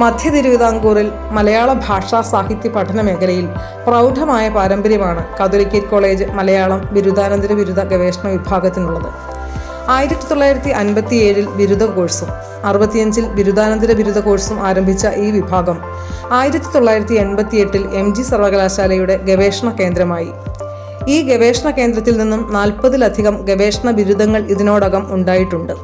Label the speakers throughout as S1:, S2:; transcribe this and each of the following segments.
S1: മധ്യ തിരുവിതാംകൂറിൽ മലയാള ഭാഷാ സാഹിത്യ പഠന മേഖലയിൽ പ്രൗഢമായ പാരമ്പര്യമാണ് കാതോലിക്കേറ്റ് കോളേജ് മലയാളം ബിരുദാനന്തര ബിരുദ ഗവേഷണ വിഭാഗത്തിനുള്ളത്. ആയിരത്തി തൊള്ളായിരത്തി അൻപത്തി ഏഴിൽ ബിരുദ കോഴ്സും അറുപത്തിയഞ്ചിൽ ബിരുദാനന്തര ബിരുദ കോഴ്സും ആരംഭിച്ച ഈ വിഭാഗം ആയിരത്തി തൊള്ളായിരത്തി എൺപത്തി എട്ടിൽ എം ജി സർവകലാശാലയുടെ ഗവേഷണ കേന്ദ്രമായി. ഈ ഗവേഷണ കേന്ദ്രത്തിൽ നിന്നും നാൽപ്പതിലധികം ഗവേഷണ ബിരുദങ്ങൾ ഇതിനോടകം ഉണ്ടായിട്ടുണ്ട്.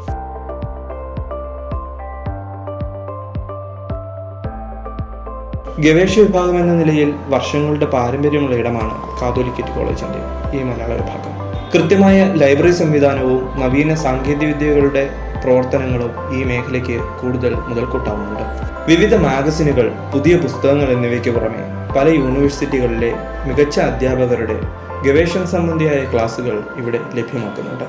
S2: ഗവേഷക വിഭാഗം എന്ന നിലയിൽ വർഷങ്ങളുടെ പാരമ്പര്യമുള്ള ഇടമാണ് കാതോലിക്കറ്റ് കോളേജിന്റെ ഈ മലയാള വിഭാഗം. കൃത്യമായ ലൈബ്രറി സംവിധാനവും നവീന സാങ്കേതികവിദ്യകളുടെ പ്രവർത്തനങ്ങളും ഈ മേഖലയ്ക്ക് കൂടുതൽ മുതൽക്കൂട്ടാവുന്നുണ്ട്. വിവിധ മാഗസിനുകൾ പുതിയ പുസ്തകങ്ങൾ എന്നിവയ്ക്ക് പുറമെ പല യൂണിവേഴ്സിറ്റികളിലെ മികച്ച അധ്യാപകരുടെ ഗവേഷണ സംബന്ധിയായ ക്ലാസുകൾ ഇവിടെ ലഭ്യമാക്കുന്നുണ്ട്.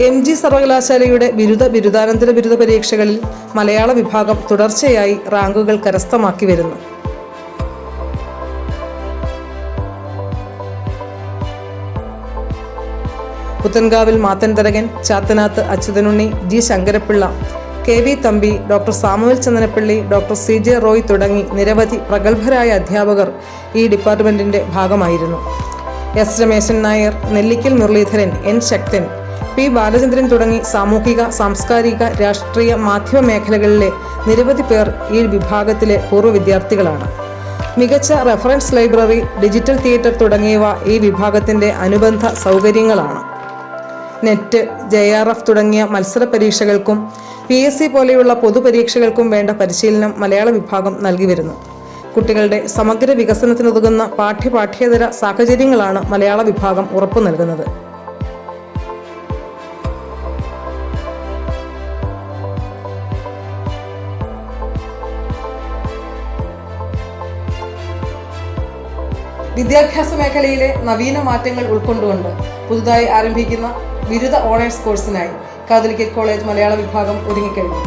S1: എം ജി സർവകലാശാലയുടെ ബിരുദ ബിരുദാനന്തര ബിരുദ പരീക്ഷകളിൽ മലയാള വിഭാഗം തുടർച്ചയായി റാങ്കുകൾ കരസ്ഥമാക്കി വരുന്നു. Puthenkavil Mathan Tharakan Chathanath Achuthanunni G Sankara Pillai K V Thampi doctor Samuel Chandanappally doctor C J Roy തുടങ്ങി നിരവധി പ്രഗത്ഭരായ അധ്യാപകർ ഈ ഡിപ്പാർട്ട്മെന്റിന്റെ ഭാഗമായിരുന്നു. S Rameshan Nair Nellikkal Muraleedharan N Sakthan P Balachandran തുടങ്ങി സാമൂഹിക സാംസ്കാരിക രാഷ്ട്രീയ മാധ്യമ മേഖലകളിലെ നിരവധി പേർ ഈ വിഭാഗത്തിലെ പൂർവ വിദ്യാർത്ഥികളാണ്. മികച്ച റെഫറൻസ് ലൈബ്രറി ഡിജിറ്റൽ തിയേറ്റർ തുടങ്ങിയവ ഈ വിഭാഗത്തിന്റെ അനുബന്ധ സൗകര്യങ്ങളാണ്. നെറ്റ് ജെ ആർ എഫ് തുടങ്ങിയ മത്സര പരീക്ഷകൾക്കും പി എസ് സി പോലെയുള്ള പൊതുപരീക്ഷകൾക്കും വേണ്ട പരിശീലനം മലയാള വിഭാഗം നൽകി വരുന്നു. കുട്ടികളുടെ സമഗ്ര വികസനത്തിനുതകുന്ന പാഠ്യപാഠ്യേതര സാഹചര്യങ്ങളാണ് മലയാള വിഭാഗം ഉറപ്പു നൽകുന്നത്. വിദ്യാഭ്യാസ മേഖലയിലെ നവീന മാറ്റങ്ങൾ ഉൾക്കൊണ്ടുകൊണ്ട് പുതുതായി ആരംഭിക്കുന്ന ബിരുദ ഓണേഴ്സ് കോഴ്സിനായി കാതലിക്കറ്റ് കോളേജ് മലയാള വിഭാഗം ഒരുങ്ങിക്കഴിഞ്ഞു.